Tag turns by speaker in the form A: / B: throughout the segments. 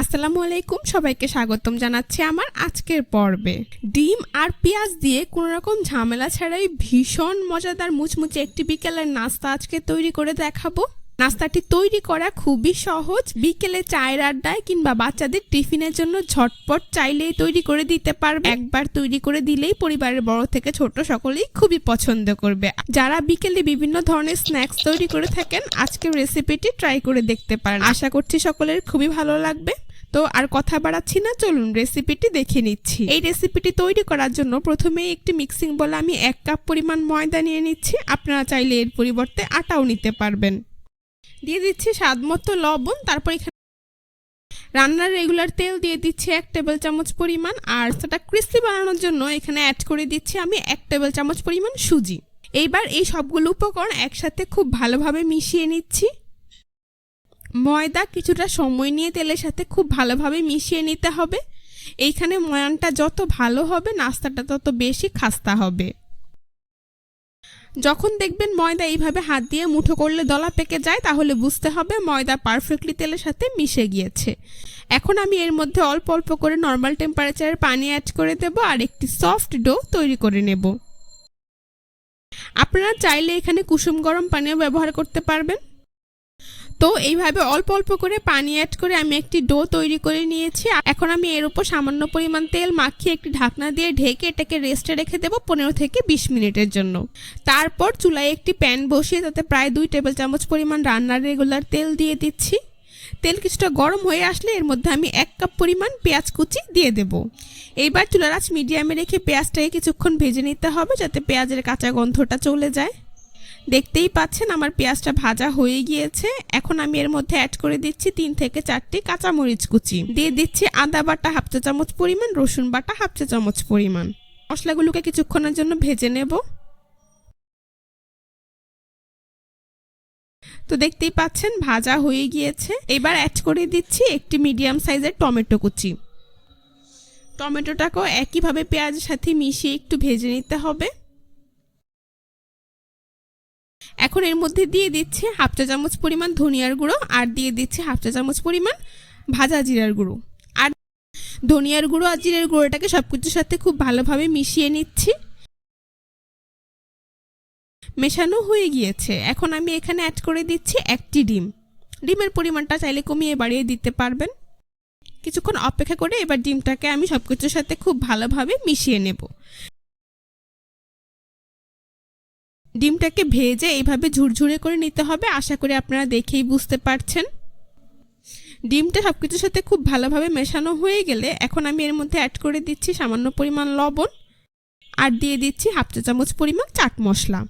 A: আসসালামু আলাইকুম। সবাইকে স্বাগতম জানাচ্ছি আমার আজকের পর্বে। ডিম আর পেঁয়াজ দিয়ে কোনো রকম ঝামেলা ছাড়াই ভীষণ মজাদার মুচমুচে একটি বিকেলের নাস্তা আজকে তৈরি করে দেখাবো। নাস্তাটি তৈরি করা খুবই সহজ। বিকেলে চায়ের আড্ডায় কিংবা বাচ্চাদের টিফিনের জন্য ঝটপট চাইলেই তৈরি করে দিতে পারবে। একবার তৈরি করে দিলেই পরিবারের বড় থেকে ছোট সকলেই খুবই পছন্দ করবে। যারা বিকেলে বিভিন্ন ধরনের স্ন্যাক্স তৈরি করে থাকেন, আজকের রেসিপিটি ট্রাই করে দেখতে পারেন। আশা করছি সকলের খুবই ভালো লাগবে। তো আর কথা বাড়াচ্ছি না, চলুন রেসিপিটি দেখে নিচ্ছি। এই রেসিপিটি তৈরি করার জন্য প্রথমে একটি মিক্সিং বলে আমি এক কাপ পরিমাণ ময়দা নিয়ে নিচ্ছি, আপনারা চাইলে এর পরিবর্তে আটাও নিতে পারবেন। দিয়ে দিচ্ছি স্বাদ মতো লবণ, তারপর এখানে রান্নার রেগুলার তেল দিয়ে দিচ্ছি এক টেবিল চামচ পরিমাণ, আর সেটা ক্রিস্পি বানানোর জন্য এখানে অ্যাড করে দিচ্ছি আমি এক টেবিল চামচ পরিমাণ সুজি। এইবার এই সবগুলো উপকরণ একসাথে খুব ভালোভাবে মিশিয়ে নিচ্ছি। ময়দা কিছুটা সময় নিয়ে তেলের সাথে খুব ভালোভাবে মিশিয়ে নিতে হবে। এইখানে ময়ানটা যত ভালো হবে, নাস্তাটা তত বেশি খাস্তা হবে। যখন দেখবেন ময়দা এইভাবে হাত দিয়ে মুঠো করলে দলা পেকে যায়, তাহলে বুঝতে হবে ময়দা পারফেক্টলি তেলের সাথে মিশে গিয়েছে। এখন আমি এর মধ্যে অল্প অল্প করে নর্মাল টেম্পারেচারের পানি অ্যাড করে দেব আর একটি সফট ডো তৈরি করে নেব। আপনারা চাইলে এখানে কুসুম গরম পানিও ব্যবহার করতে পারবেন। তো এইভাবে অল্প অল্প করে পানি অ্যাড করে আমি একটি ডো তৈরি করে নিয়েছি। এখন আমি এর উপর সামান্য পরিমাণ তেল মাখিয়ে একটি ঢাকনা দিয়ে ঢেকে এটাকে রেস্টে রেখে দেবো পনেরো থেকে বিশ মিনিটের জন্য। তারপর চুলায় একটি প্যান বসিয়ে তাতে প্রায় দুই টেবিল চামচ পরিমাণ রান্নার রেগুলার তেল দিয়ে দিচ্ছি। তেল কিছুটা গরম হয়ে আসলে এর মধ্যে আমি এক কাপ পরিমাণ পেঁয়াজ কুচি দিয়ে দেব। এইবার চুলার আঁচ মিডিয়ামে রেখে পেঁয়াজটাকে কিছুক্ষণ ভেজে নিতে হবে যাতে পেঁয়াজের কাঁচা গন্ধটা চলে যায়। দেখতেই পাচ্ছেন আমার পেঁয়াজটা ভাজা হয়ে গিয়েছে। এখন আমি এর মধ্যে অ্যাড করে দিচ্ছি তিন থেকে চারটি কাঁচামরিচ কুচি। দিয়ে দিচ্ছি আদা বাটা হাফ চা চামচ পরিমাণ, রসুন বাটা হাফ চা চামচ পরিমাণ। মশলাগুলোকে কিছুক্ষণের জন্য ভেজে নেব। তো দেখতেই পাচ্ছেন ভাজা হয়ে গিয়েছে। এবার অ্যাড করে দিচ্ছি একটি মিডিয়াম সাইজের টমেটো কুচি। টমেটোটাকেও একইভাবে পেঁয়াজের সাথে মিশিয়ে একটু ভেজে নিতে হবে। এখন এর মধ্যে দিয়ে দিচ্ছি হাফ চা চামচ পরিমাণ ধনিয়ার গুঁড়ো আর দিয়ে দিচ্ছি হাফ চা চামচ পরিমাণ ভাজা জিরার গুঁড়ো। আর ধনিয়ার গুঁড়ো আর জিরার গুঁড়োটাকে সব কিছুর সাথে খুব ভালোভাবে মিশিয়ে নিচ্ছি। মেশানো হয়ে গিয়েছে। এখন আমি এখানে অ্যাড করে দিচ্ছি একটি ডিম। ডিমের পরিমাণটা চাইলে কমিয়ে বাড়িয়ে দিতে পারবেন। কিছুক্ষণ অপেক্ষা করে এবার ডিমটাকে আমি সব কিছুর সাথে খুব ভালোভাবে মিশিয়ে নেব। ডিমটাকে ভেজে এইভাবে ঝুরঝুরে করে নিতে হবে। আশা করি আপনারা দেখেই বুঝতে পারছেন। ডিমটা সব কিছুর সাথে খুব ভালোভাবে মেশানো হয়ে গেলে এখন আমি এর মধ্যে অ্যাড করে দিচ্ছি সামান্য পরিমাণ লবণ আর দিয়ে দিচ্ছি হাফ চা চামচ পরিমাণ চাট মশলা।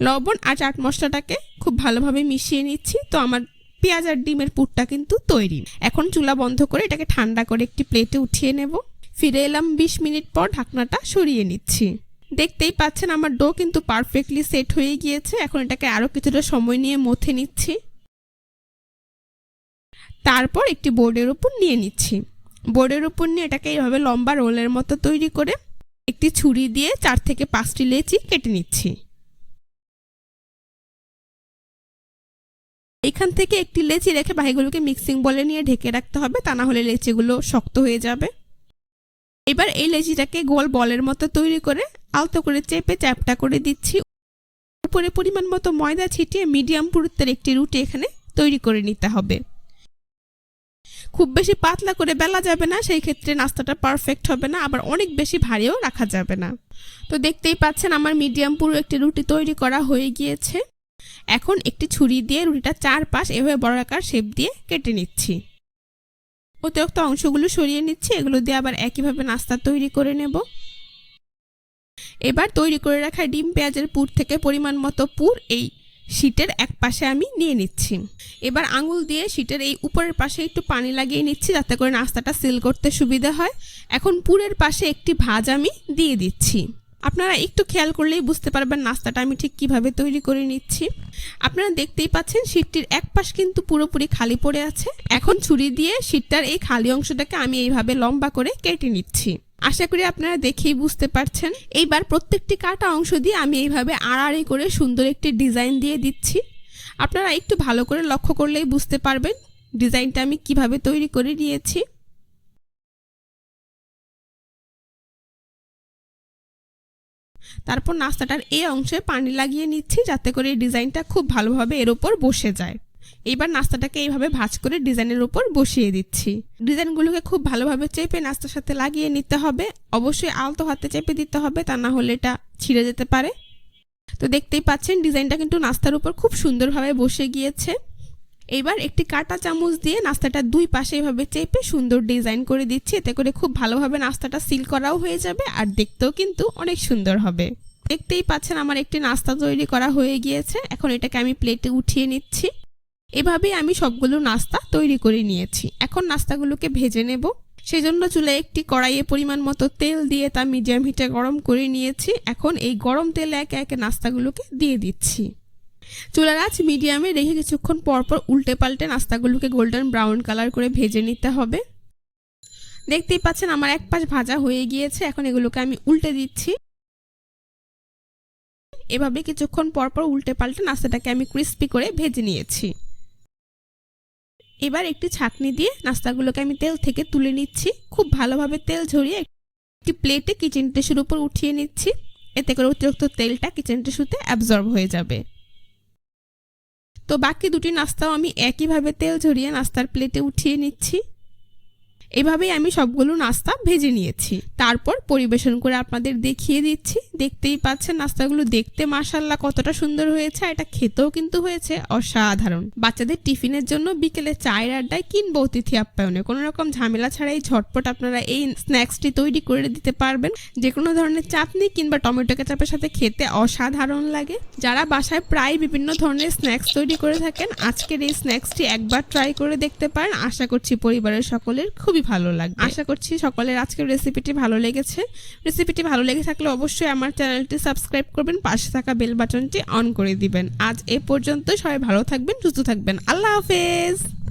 A: লবণ আর চাট মশলাটাকে খুব ভালোভাবে মিশিয়ে নিচ্ছি। তো আমার পেঁয়াজ আর ডিমের পুরটা কিন্তু তৈরি। এখন চুলা বন্ধ করে এটাকে ঠান্ডা করে একটি প্লেটে উঠিয়ে নেব। ফিরে এলাম বিশ মিনিট পর ঢাকনাটা সরিয়ে নিচ্ছি। দেখতেই পাচ্ছেন আমার ডো কিন্তু পারফেক্টলি সেট হয়ে গিয়েছে। এখন এটাকে আরও কিছুটা সময় নিয়ে মথে নিচ্ছি। তারপর একটি বোর্ডের উপর নিয়ে নিচ্ছি। বোর্ডের উপর নিয়ে এটাকে এইভাবে লম্বা রোলের মতো তৈরি করে একটি ছুরি দিয়ে চার থেকে পাঁচটি লেচি কেটে নিচ্ছি। এখান থেকে একটি লেচি রেখে বাকিগুলোকে মিক্সিং বলে নিয়ে ঢেকে রাখতে হবে, তা না হলে লেচিগুলো শক্ত হয়ে যাবে। এবার এই লেচিটাকে গোল বলের মতো তৈরি করে আলতো করে চেপে চ্যাপটা করে দিচ্ছি। উপরে পরিমাণ মতো ময়দা ছিটিয়ে মিডিয়াম পুরুত্বের একটি রুটি এখানে তৈরি করে নিতে হবে। খুব বেশি পাতলা করে বেলা যাবে না, সেই ক্ষেত্রে নাস্তাটা পারফেক্ট হবে না, আবার অনেক বেশি ভারীও রাখা যাবে না। তো দেখতেই পাচ্ছেন আমার মিডিয়াম পুরো একটি রুটি তৈরি করা হয়ে গিয়েছে। এখন একটি ছুরি দিয়ে রুটিটা চার পাশ এভাবে বড়াকার শেপ দিয়ে কেটে নিচ্ছি। অতিরিক্ত অংশগুলো সরিয়ে নিচ্ছি, এগুলো দিয়ে আবার একইভাবে নাস্তা তৈরি করে নেব। এবার তৈরি করে রাখা ডিম পেঁয়াজের পুর থেকে পরিমাণ মতো পুর এই শীটের এক পাশে আমি নিয়ে নিচ্ছি। এবার আঙুল দিয়ে শীটের এই উপরের পাশে একটু পানি লাগিয়ে নিচ্ছি যাতে করে নাস্তাটা সিল করতে সুবিধা হয়। এখন পুরের পাশে একটি ভাজ আমি দিয়ে দিচ্ছি। আপনারা একটু খেয়াল করলেই বুঝতে পারবেন নাস্তাটা আমি ঠিক কীভাবে তৈরি করে নিচ্ছি। আপনারা দেখতেই পাচ্ছেন শীটটির এক পাশ কিন্তু পুরোপুরি খালি পড়ে আছে। এখন ছুরি দিয়ে শীটটার এই খালি অংশটাকে আমি এইভাবে লম্বা করে কেটে নিচ্ছি। আশা করি আপনারা দেখেই বুঝতে পারছেন। এইবার প্রত্যেকটি কাটা অংশ দিয়ে আমি এইভাবে আড়াআড়ি করে সুন্দর একটি ডিজাইন দিয়ে দিচ্ছি। আপনারা একটু ভালো করে লক্ষ্য করলেই বুঝতে পারবেন ডিজাইনটা আমি কীভাবে তৈরি করে নিয়েছি। তারপর নাস্তাটার এই অংশে পানি লাগিয়ে নিচ্ছি যাতে করে ডিজাইনটা খুব ভালোভাবে এর ওপর বসে যায়। এবার নাস্তাটাকে এইভাবে ভাঁজ করে ডিজাইনের উপর বসিয়ে দিচ্ছি। ডিজাইনগুলোকে খুব ভালোভাবে চেপে নাস্তার সাথে লাগিয়ে নিতে হবে। অবশ্যই আলতো হাতে চেপে দিতে হবে, তা না হলে এটা ছিঁড়ে যেতে পারে। তো দেখতেই পাচ্ছেন, ডিজাইনটা কিন্তু নাস্তার উপর খুব সুন্দরভাবে বসে গিয়েছে। এবার একটি কাঁটা চামচ দিয়ে নাস্তাটা দুই পাশে এভাবে চেপে সুন্দর ডিজাইন করে দিচ্ছি। এতে করে খুব ভালোভাবে নাস্তাটা সিল করাও হয়ে যাবে আর দেখতেও কিন্তু অনেক সুন্দর হবে। দেখতেই পাচ্ছেন, আমার একটি নাস্তা তৈরি করা হয়ে গিয়েছে। এখন এটাকে আমি প্লেটে উঠিয়ে নিচ্ছি। এভাবেই আমি সবগুলো নাস্তা তৈরি করে নিয়েছি। এখন নাস্তাগুলোকে ভেজে নেব। সেজন্য চুলে একটি কড়াইয়ে পরিমাণ মতো তেল দিয়ে তা মিডিয়াম হিটে গরম করে নিয়েছি। এখন এই গরম তেলে একে একে নাস্তাগুলোকে দিয়ে দিচ্ছি। চুলার আঁচ মিডিয়ামে রেখে কিছুক্ষণ পরপর উল্টে পাল্টে নাস্তাগুলোকে গোল্ডেন ব্রাউন কালার করে ভেজে নিতে হবে। দেখতেই পাচ্ছেন আমার এক পাশ ভাজা হয়ে গিয়েছে। এখন এগুলোকে আমি উল্টে দিচ্ছি। এভাবে কিছুক্ষণ পরপর উল্টে পাল্টে নাস্তাটাকে আমি ক্রিস্পি করে ভেজে নিয়েছি। এবার একটি ছাঁকনি দিয়ে নাস্তাগুলোকে আমি তেল থেকে তুলে নিচ্ছি। খুব ভালোভাবে তেল ঝরিয়ে একটি প্লেটে কিচেন টিস্যুর উপর উঠিয়ে নিচ্ছি। এতে করে অতিরিক্ত তেলটা কিচেন টিস্যুতে অ্যাবজর্ব হয়ে যাবে। তো বাকি দুটি নাস্তাও আমি একইভাবে তেল ঝরিয়ে নাস্তার প্লেটে উঠিয়ে নিচ্ছি। এভাবেই আমি সবগুলো নাস্তা ভেজে নিয়েছি। তারপর পরিবেশন করে আপনাদের দেখিয়ে দিচ্ছি। দেখতেই পাচ্ছেন নাস্তাগুলো দেখতে মাসাল্লাহ কতটা সুন্দর হয়েছে, এটা খেতেও কিন্তু হয়েছে অসাধারণ। বাচ্চাদের টিফিনের জন্য বিকেলে চায়ের আড্ডায় কিনবো অতিথি আপ্যায়নে। কোনো রকম ঝামেলা ছাড়াই ঝটপট আপনারা এই স্ন্যাক্সটি তৈরি করে দিতে পারবেন। যে কোনো ধরনের চাটনি কিংবা টমেটো কেচাপের সাথে খেতে অসাধারণ লাগে। যারা বাসায় প্রায় বিভিন্ন ধরনের স্ন্যাক্স তৈরি করে থাকেন, আজকের এই স্ন্যাক্সটি একবার ট্রাই করে দেখতে পারেন। আশা করছি পরিবারের সকলের খুবই ভালো লাগবে। আশা করছি সকলের আজকের রেসিপিটি ভালো লেগেছে। রেসিপিটি ভালো লেগে থাকলে অবশ্যই আমার চ্যানেলটি সাবস্ক্রাইব করবেন, পাশে থাকা বেল বাটনটি অন করে দিবেন। আজ এ পর্যন্ত সবাই ভালো থাকবেন, সুস্থ থাকবেন। আল্লাহ হাফেজ!